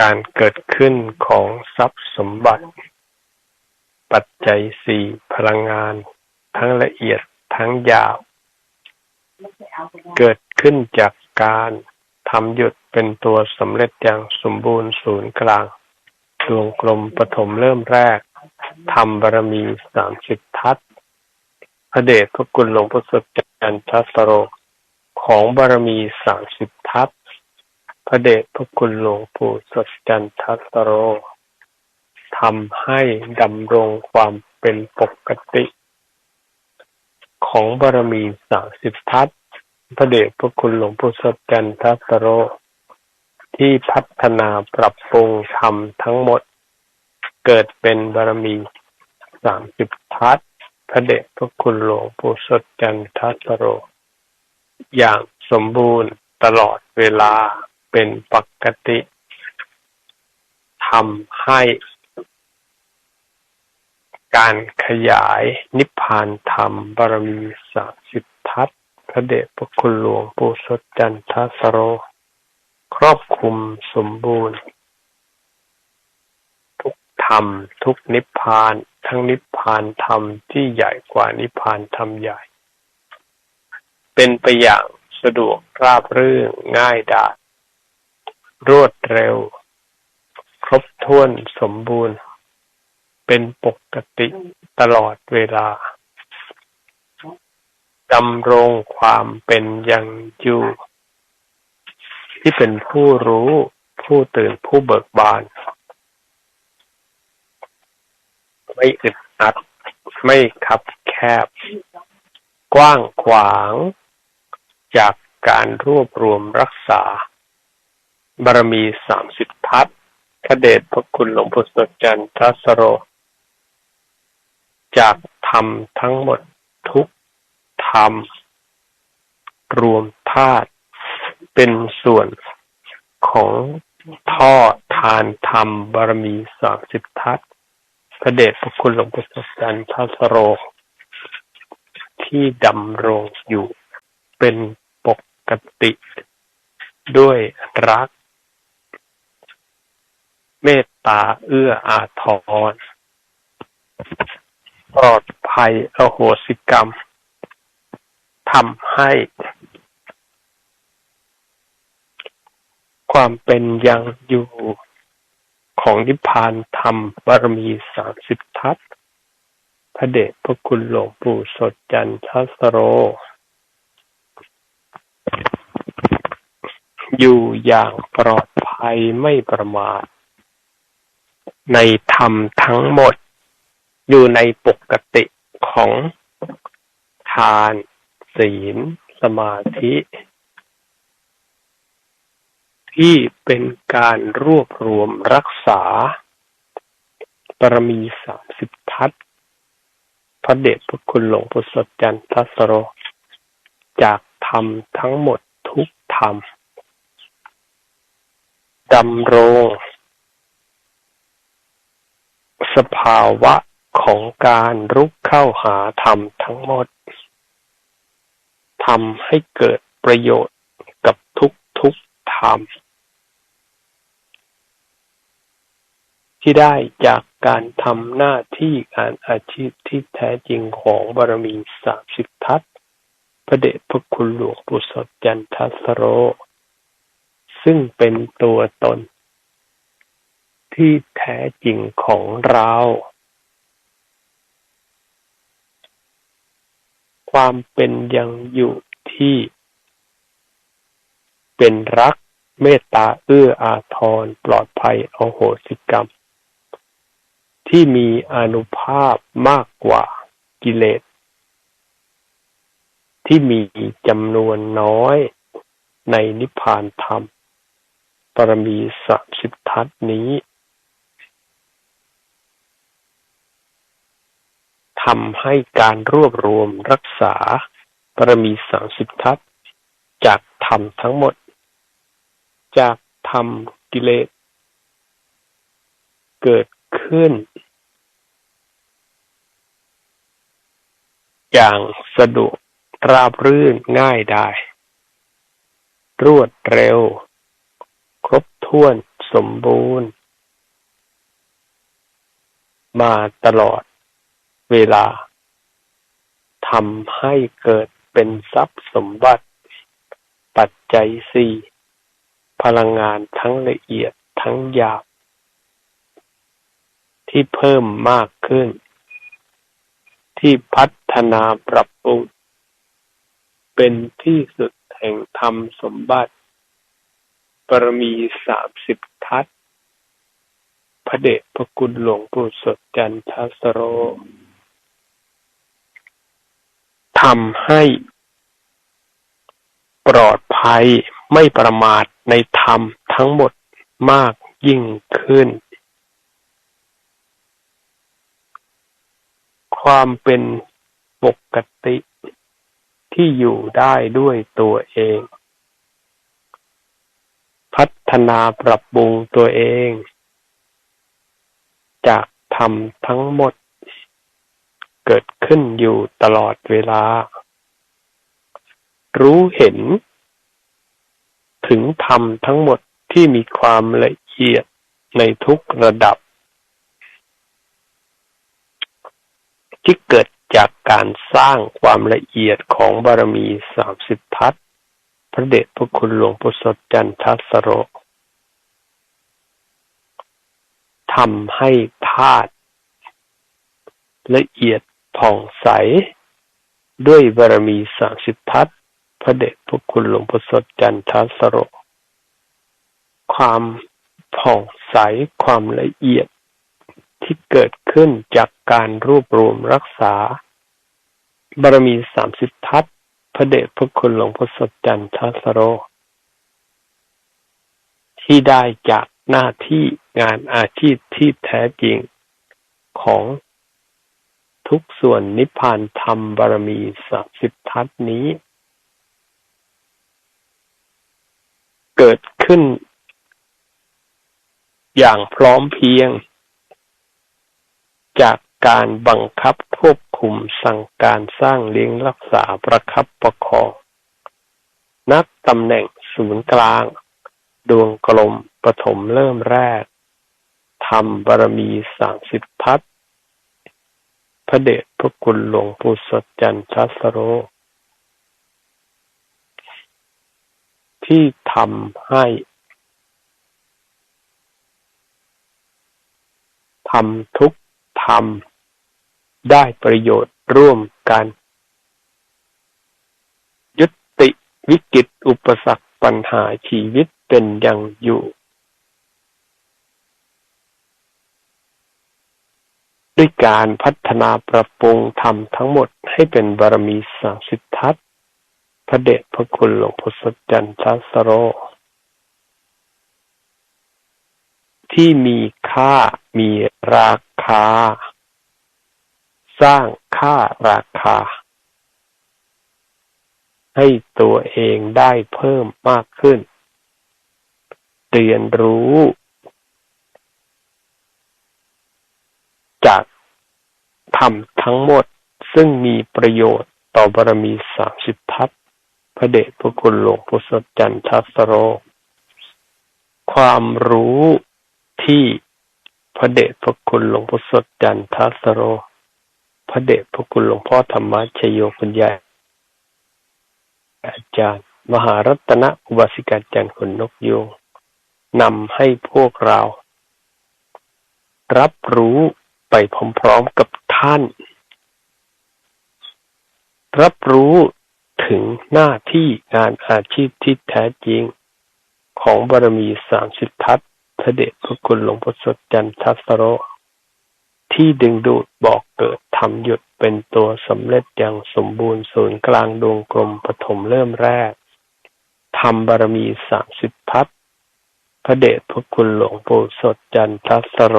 การเกิดขึ้นของทรัพย์สมบัติ ปัจจัยสี่พลังงาน ทั้งละเอียดทั้งหยาบ เกิดขึ้นจากการทำหยุดเป็นตัวสำเร็จอย่างสมบูรณ์ศูนย์กลางดวงกลมปฐมเริ่มแรกทำบารมีสามสิบทัศพระเดชพระคุณหลวงพ่อสดจันทสโร ของบารมีสามสิบทัศ ระเดชพระคุณหลวงปู่สดจันทสโรทำให้ดำรงความเป็นปกติ ของบารมีสามสิบทัศพระเดชพระคุณหลวงปู่สดจันทสโร ที่พัฒนาปรับปรุงทำทั้งหมด เกิดเป็นบารมีสามสิบทัศพระเดชพระคุณหลวงปู่สดจันทสโร อย่างสมบูรณ์ตลอดเวลา เป็นปกติทำให้การขยายนิพพานธรรมบารมีสาสิบทัศพระเดชพระคุณหลวงปู่สดจันทสโร ครอบคลุมสมบูรณ์ ทุกธรรม ทุกนิพพาน ทั้งนิพพานธรรมที่ใหญ่กว่านิพพานธรรมใหญ่ เป็นไปอย่างสะดวกราบรื่นง่ายดาย รวดเร็ว ครบถ้วนสมบูรณ์ เป็นปกติตลอดเวลาดำรงความเป็นยังอยู่ ที่เป็นผู้รู้ผู้ตื่นผู้เบิกบาน ไม่อึดอัด ไม่คับแคบ กว้างขวาง จากการรวบรวมรักษา บารมีสามสิบทัศพระเดชพระคุณหลวงพ่อสดจันทสโร จากธรรมทั้งหมดทุกธรรม รวมธาตุเป็นส่วนของท่อทานธรรมบารมีสามสิบทัศพระเดชพระคุณหลวงพ่อสดจันทสโร ที่ดำรงอยู่เป็นปกติด้วยรัก เมตตาเอื้ออาทรปลอดภัยอโหสิกรรมทำให้ ความเป็นยังอยู่ของนิพพานธรรมบารมีสามสิบทัศพระเดชพระคุณหลวงปู่สดจันทสโร อยู่อย่างปลอดภัยไม่ประมาท ในธรรมทั้งหมด อยู่ในปกติของทาน ศีล สมาธิ ที่เป็นการรวบรวมรักษาปรมีสามสิบทัศพระเดชพระคุณหลวงพ่อสดจันทสโร จากธรรมทั้งหมดทุกธรรมดำรง สภาวะของการรุกเข้าหาธรรมทั้งหมดทำให้เกิดประโยชน์กับทุกทุกธรรม ที่ได้จากการทำหน้าที่การอาชีพที่แท้จริงของบารมีสามสิบทัศพระเดชพระคุณหลวงปู่สดจันทสโร ซึ่งเป็นตัวตน ที่แท้จริงของเราความเป็นยังอยู่ที่ เป็นรักเมตตาเอื้ออาทรปลอดภัยอโหสิกรรม ที่มีอนุภาพมากกว่ากิเลส ที่มีจำนวนน้อยในนิพพานธรรม ปรมีสามสิบทัศนี้ ทำให้การรวบรวมรักษาปรมีสามสิบทัศจากธรรมทั้งหมด จากธรรมกิเลส เกิดขึ้น อย่างสะดวกราบรื่นง่ายได้ รวดเร็ว ครบถ้วนสมบูรณ์ มาตลอด เวลาทำให้เกิดเป็นทรัพย์สมบัติ ปัจจัยสี่พลังงานทั้งละเอียดทั้งหยาบ ที่เพิ่มมากขึ้น ที่พัฒนาปรับปรุง เป็นที่สุดแห่งธรรมสมบัติปรมีสามสิบทัศพระเดชพระคุณหลวงปู่สดจันทสโร ทำให้ปลอดภัยไม่ประมาทในธรรมทั้งหมดมากยิ่งขึ้น ความเป็นปกติที่อยู่ได้ด้วยตัวเอง พัฒนาปรับปรุงตัวเอง จากธรรมทั้งหมด เกิดขึ้นอยู่ตลอดเวลา รู้เห็น ถึงธรรมทั้งหมดที่มีความละเอียดในทุกระดับ ที่เกิดจากการสร้างความละเอียดของบารมีสามสิบทัศพระเดชพระคุณหลวงปู่สดจันทสโรทำให้ธาตุละเอียด ผ่องใส ด้วยบารมีสามสิบทัศพระเดชพระคุณหลวงพ่อสดจันทสโร ความผ่องใสความละเอียดที่เกิดขึ้นจากการรวบรวมรักษา บารมีสามสิบทัศพระเดชพระคุณหลวงพ่อสดจันทสโร ที่ได้จากหน้าที่งานอาชีพที่แท้จริงของ ทุกส่วนนิพพานธรรมบารมีสสิบทัศนี้ เกิดขึ้น อย่างพร้อมเพียง จากการบังคับควบคุมสั่งการสร้างเลี้ยงรักษาประคับประคอง นักตำแหน่งศูนย์กลาง ดวงกลมปฐมเริ่มแรกทำบารมีสามสิบทัศ ระเดชพระคุณหลวงปู่สดจันทัสโร ที่ทำให้ทำทุกทำได้ประโยชน์ร่วมกัน ยุติวิกฤตอุปสรรคปัญหาชีวิตเป็นอย่างอยู่ ด้วยการพัฒนาปรับปรุงทำทั้งหมดให้เป็นบารมีสาสิทธัตพระเดชพระคุณหลวงพ่อสดจันทสโร ที่มีค่ามีราคา สร้างค่าราคา ให้ตัวเองได้เพิ่มมากขึ้น เรียนรู้จาก ธรรมทั้งหมดซึ่งมีประโยชน์ต่อบารมีสามสิบทัศพระเดชพระคุณหลวงพุทธจันทสโร ความรู้ที่พระเดชพระคุณหลวงพุทธจันทสโร พระเดชพระคุณหลวงพ่อธรรมชโยคุณยายอาจารย์ มหารัตนอุบาสิกาจันทร์คนนกยูงนำให้พวกเรา รับรู้ไปพร้อมๆกับ ท่าน รับรู้ถึงหน้าที่งานอาชีพที่แท้จริง ของบารมีสามสิททัศพระเดชพระคุณหลวงพ่อสดจันทัสโร ที่ดึงดูดบอกเกิดทำหยุดเป็นตัวสำเร็จอย่างสมบูรณ์ศูนย์กลางดวงกลมปฐมเริ่มแรกทำบารมีสามสิบทัศพระเดชพระคุณหลวงปู่สดจันทัสโร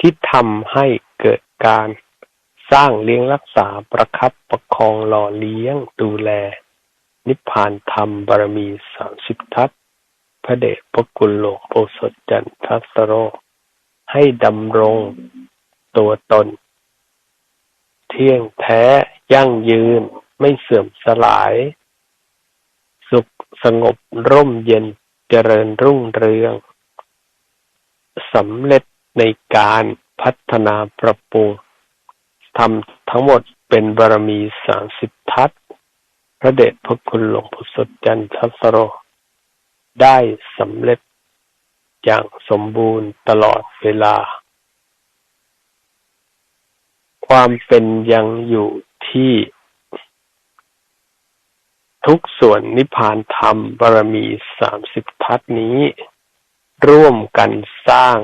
ที่ทำให้เกิดการสร้างเลี้ยงรักษาประคับประคองหล่อเลี้ยงดูแล นิพพานธรรมบารมีสามสิบทัศพระเดชพระคุณหลวงโพสดจันทัสโร ให้ดำรงตัวตน เที่ยงแท้ยั่งยืนไม่เสื่อมสลาย สุขสงบร่มเย็นเจริญรุ่งเรืองสำเร็จ ในการพัฒนาปรับปรุงทำทั้งหมดเป็นบารมีสามสิบทัศพระเดชพระคุณหลวงปู่สดจันทสโร ได้สำเร็จอย่างสมบูรณ์ตลอดเวลา ความเป็นยังอยู่ที่ ทุกส่วนนิพพานธรรมบารมีสามสิบทัศนี้ ร่วมกันสร้าง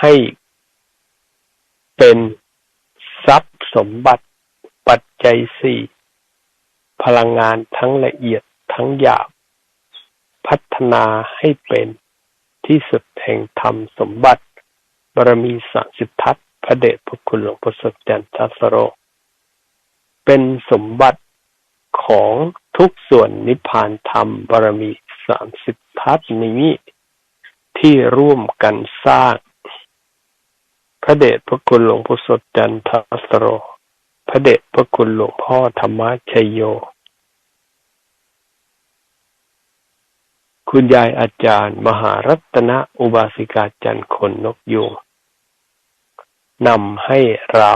ให้เป็นทรัพย์สมบัติปัจจัยสี่พลังงานทั้งละเอียดทั้งหยาบ พัฒนาให้เป็นที่สุดแห่งธรรมสมบัติ บารมีสามสิบทัศพระเดชพระคุณหลวงพ่อสดจันทัสโร เป็นสมบัติของทุกส่วนนิพพานธรรมบารมีสามสิบทัศนี้ที่ร่วมกันสร้าง พระเดชพระคุณหลวงพ่อสดจันทัสโร พระเดชพระคุณหลวงพ่อธรรมชัยโย คุณยายอาจารย์ มหารัตนอุบาสิกาจันคนนกยูงนำให้เรา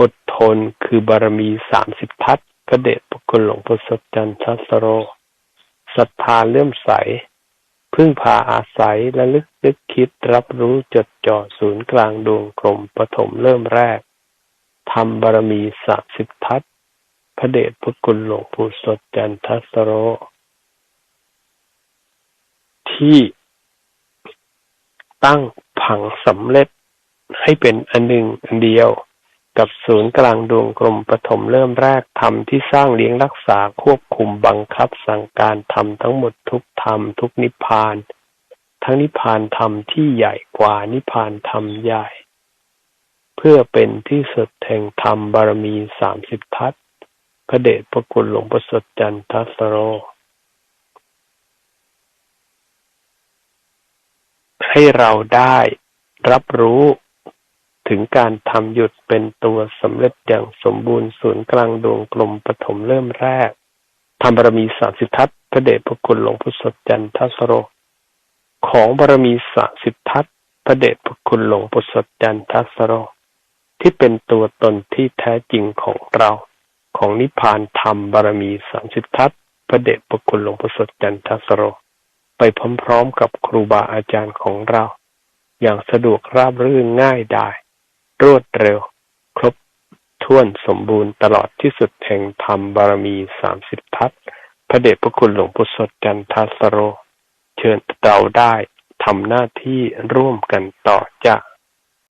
อดทนคือบารมีสามสิบทัศพระเดชพระคุณหลวงพ่อสดจันทัสโรศรัทธาเลื่อมใส พึ่งพาอาศัยและลึกนึกคิดรับรู้จดจ่อศูนย์กลางดวงกลมปฐมเริ่มแรกทำบารมีสามสิบทัศพระเดชพระคุณหลวงปู่สดจันทัสโร ที่ตั้งผังสำเร็จให้เป็นอันหนึ่งอันเดียว กับศูนย์กลางดวงกลมปฐมเริ่มแรกทำที่สร้างเลี้ยงรักษาควบคุมบังคับสั่งการทำทั้งหมดทุกธรรมทุกนิพพาน ทั้งนิพพานธรรมที่ใหญ่กว่านิพพานธรรมใหญ่ เพื่อเป็นที่สุดแห่งธรรมบารมีสามสิบทัศพระเดชพระคุณหลวงประสดจันทัสโร ให้เราได้รับรู้ ถึงการทำหยุดเป็นตัวสำเร็จอย่างสมบูรณ์ศูนย์กลางดวงกลมปฐมเริ่มแรกทำบารมีสามสิบทัศพระเดชพระคุณหลวงพุทธจันทัสโร ของบารมีสามสิบทัศพระเดชพระคุณหลวงพุทธจันทัสโร ที่เป็นตัวตนที่แท้จริงของเรา ของนิพพานธรรมบารมีสามสิบทัศพระเดชพระคุณหลวงพ่อสดจันทสโร ไปพร้อมๆกับครูบาอาจารย์ของเรา อย่างสะดวกราบรื่นง่ายได้ รวดเร็ว ครบถ้วนสมบูรณ์ตลอดที่สุดแห่งธรรมบารมีสามสิบทัศพระเดชพระคุณหลวงพ่อสดจันทสโร เชิญเราได้ทำหน้าที่ร่วมกันต่อจาก